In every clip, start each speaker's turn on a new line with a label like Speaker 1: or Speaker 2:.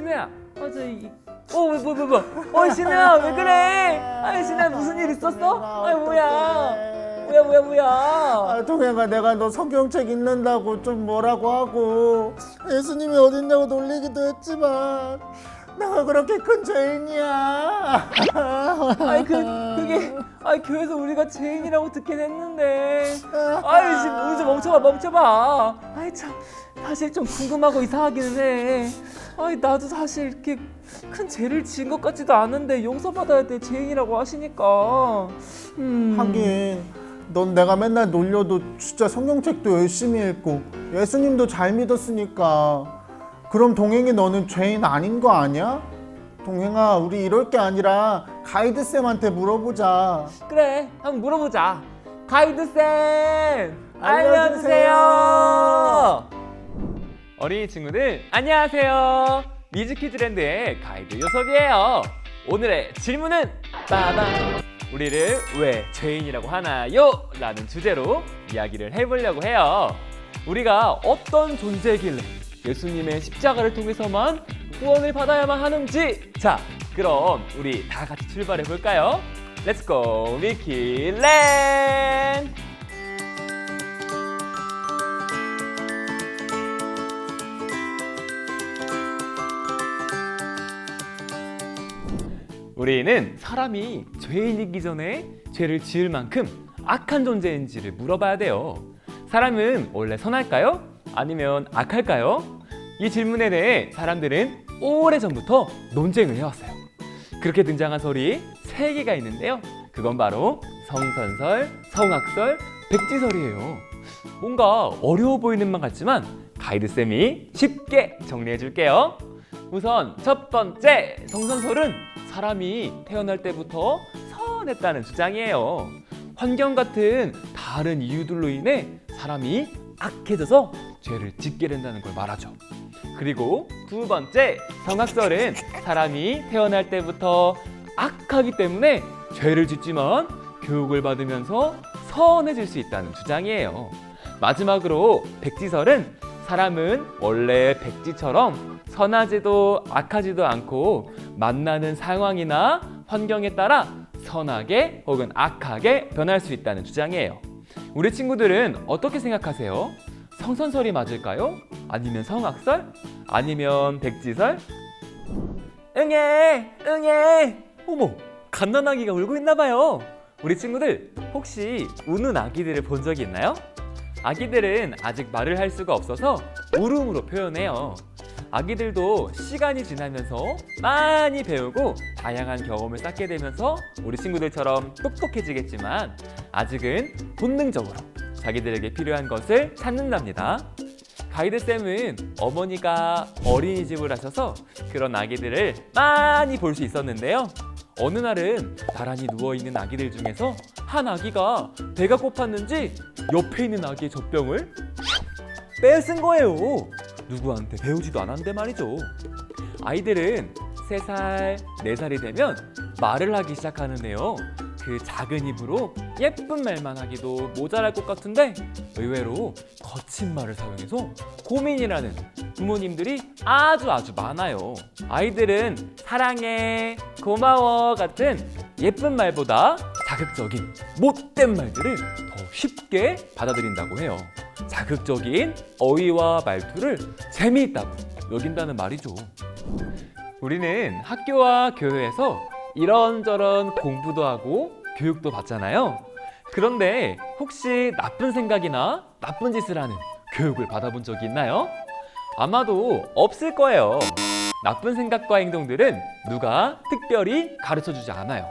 Speaker 1: 친구야. 어, 저, 이, 어, 왜, 뭐, 뭐, 뭐. 어, 신우야, 왜 그래? 아이, 신우야, 무슨 일 있었어? 아이, 뭐야. 뭐야, 뭐야, 뭐야.
Speaker 2: 아, 동행아 내가 너 성경책 읽는다고 좀 뭐라고 하고 예수님이 어딨냐고 놀리기도 했지만 내가 그렇게 큰 죄인이야
Speaker 1: 아이, 그, 그게, 아이, 교회에서 우리가 죄인이라고 듣긴 했는데. 아이, 지금 우리 좀 멈춰봐, 멈춰봐. 아이, 참, 사실 좀 궁금하고 이상하기는 해. 아이, 나도 사실 이렇게 큰 죄를 지은 것 같지도 않은데 용서받아야 될 죄인이라고 하시니까. 음.
Speaker 2: 하긴 넌 내가 맨날 놀려도 진짜 성경책도 열심히 읽고 예수님도 잘 믿었으니까 그럼 동행이 너는 죄인 아닌 거 아니야? 동행아 우리 이럴 게 아니라 가이드 쌤한테 물어보자
Speaker 1: 그래, 한번 물어보자. 가이드 쌤,
Speaker 2: 알려주세요.
Speaker 1: 어린이 친구들 안녕하세요. 미즈키즈랜드의 가이드 요섭이에요. 오늘의 질문은 빠밤. 우리를 왜 죄인이라고 하나요? 라는 주제로 이야기를 해보려고 해요. 우리가 어떤 존재길래 예수님의 십자가를 통해서만 구원을 받아야만 하는지 자 그럼 우리 다 같이 출발해 볼까요? Let's go 미키랜드 우리는 사람이 죄인이기 전에 죄를 지을 만큼 악한 존재인지를 물어봐야 돼요. 사람은 원래 선할까요? 아니면 악할까요? 이 질문에 대해 사람들은 오래전부터 논쟁을 해왔어요. 그렇게 등장한 설이 세 개가 있는데요. 그건 바로 성선설, 성악설, 백지설이에요. 뭔가 어려워 보이는 말 같지만 가이드쌤이 쉽게 정리해 줄게요. 우선 첫 번째 성선설은 사람이 태어날 때부터 선했다는 주장이에요. 환경 같은 다른 이유들로 인해 사람이 악해져서 죄를 짓게 된다는 걸 말하죠. 그리고 두 번째 성악설은 사람이 태어날 때부터 악하기 때문에 죄를 짓지만 교육을 받으면서 선해질 수 있다는 주장이에요. 마지막으로 백지설은 사람은 원래 백지처럼 선하지도 악하지도 않고 만나는 상황이나 환경에 따라 선하게 혹은 악하게 변할 수 있다는 주장이에요. 우리 친구들은 어떻게 생각하세요? 성선설이 맞을까요? 아니면 성악설? 아니면 백지설? 응애, 응애. 어머, 갓난아기가 울고 있나 봐요. 우리 친구들 혹시 우는 아기들을 본 적이 있나요? 아기들은 아직 말을 할 수가 없어서 울음으로 표현해요. 아기들도 시간이 지나면서 많이 배우고 다양한 경험을 쌓게 되면서 우리 친구들처럼 똑똑해지겠지만 아직은 본능적으로 자기들에게 필요한 것을 찾는답니다. 가이드쌤은 어머니가 어린이집을 하셔서 그런 아기들을 많이 볼 수 있었는데요. 어느 날은 나란히 누워있는 아기들 중에서 한 아기가 배가 고팠는지 옆에 있는 아기의 젖병을 빼쓴 거예요. 누구한테 배우지도 않았는데 말이죠. 아이들은 3살, 4살이 되면 말을 하기 시작하는데요. 그 작은 입으로 예쁜 말만 하기도 모자랄 것 같은데 의외로 거친 말을 사용해서 고민이라는 부모님들이 아주 아주 많아요. 아이들은 사랑해, 고마워 같은 예쁜 말보다 자극적인 못된 말들을 더 쉽게 받아들인다고 해요. 자극적인 어휘와 말투를 재미있다고 여긴다는 말이죠. 우리는 학교와 교회에서 이런저런 공부도 하고 교육도 받잖아요. 그런데 혹시 나쁜 생각이나 나쁜 짓을 하는 교육을 받아본 적이 있나요? 아마도 없을 거예요. 나쁜 생각과 행동들은 누가 특별히 가르쳐 주지 않아요.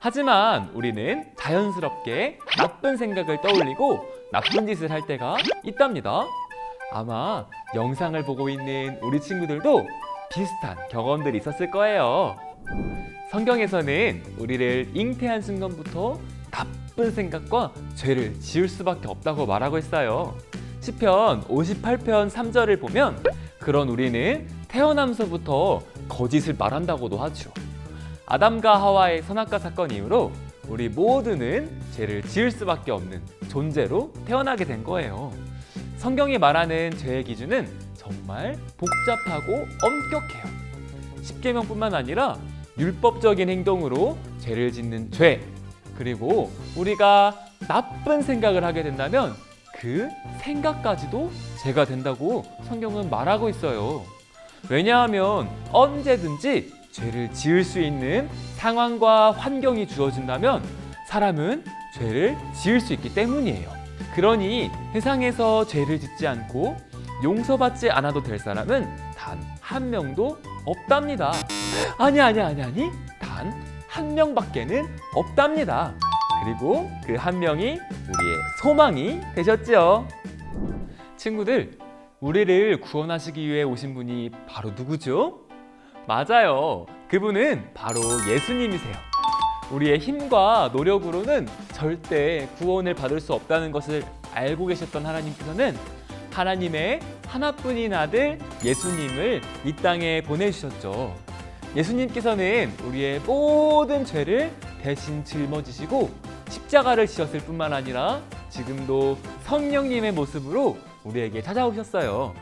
Speaker 1: 하지만 우리는 자연스럽게 나쁜 생각을 떠올리고 나쁜 짓을 할 때가 있답니다. 아마 영상을 보고 있는 우리 친구들도 비슷한 경험들이 있었을 거예요. 성경에서는 우리를 잉태한 순간부터 나쁜 생각과 죄를 지을 수밖에 없다고 말하고 있어요. 시편 58편 3절을 보면 그런 우리는 태어나면서부터 거짓을 말한다고도 하죠. 아담과 하와의 선악과 사건 이후로 우리 모두는 죄를 지을 수밖에 없는 존재로 태어나게 된 거예요. 성경이 말하는 죄의 기준은 정말 복잡하고 엄격해요. 십계명뿐만 아니라 율법적인 행동으로 죄를 짓는 죄 그리고 우리가 나쁜 생각을 하게 된다면 그 생각까지도 죄가 된다고 성경은 말하고 있어요. 왜냐하면 언제든지 죄를 지을 수 있는 상황과 환경이 주어진다면 사람은 죄를 지을 수 있기 때문이에요. 그러니 세상에서 죄를 짓지 않고 용서받지 않아도 될 사람은 단 한 명도 없답니다. 아니 아니 아니 아니 단 한 명밖에는 없답니다. 그리고 그 한 명이 우리의 소망이 되셨죠. 친구들, 우리를 구원하시기 위해 오신 분이 바로 누구죠? 맞아요. 그분은 바로 예수님이세요. 우리의 힘과 노력으로는 절대 구원을 받을 수 없다는 것을 알고 계셨던 하나님께서는 하나님의 하나뿐인 아들 예수님을 이 땅에 보내주셨죠. 예수님께서는 우리의 모든 죄를 대신 짊어지시고 십자가를 지셨을 뿐만 아니라 지금도 성령님의 모습으로 우리에게 찾아오셨어요.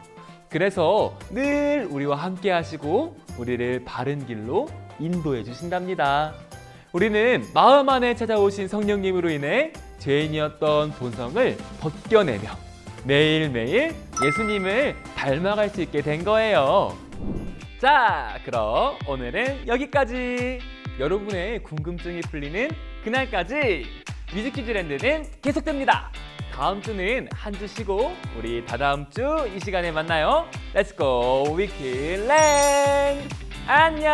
Speaker 1: 그래서 늘 우리와 함께 하시고 우리를 바른 길로 인도해 주신답니다. 우리는 마음 안에 찾아오신 성령님으로 인해 죄인이었던 본성을 벗겨내며 매일매일 예수님을 닮아갈 수 있게 된 거예요. 자, 그럼 오늘은 여기까지. 여러분의 궁금증이 풀리는 그날까지 뮤직키즈랜드는 계속됩니다. 다음 주는 한 주 쉬고 우리 다다음 주 이 시간에 만나요. Let's go 위키랜드 안녕.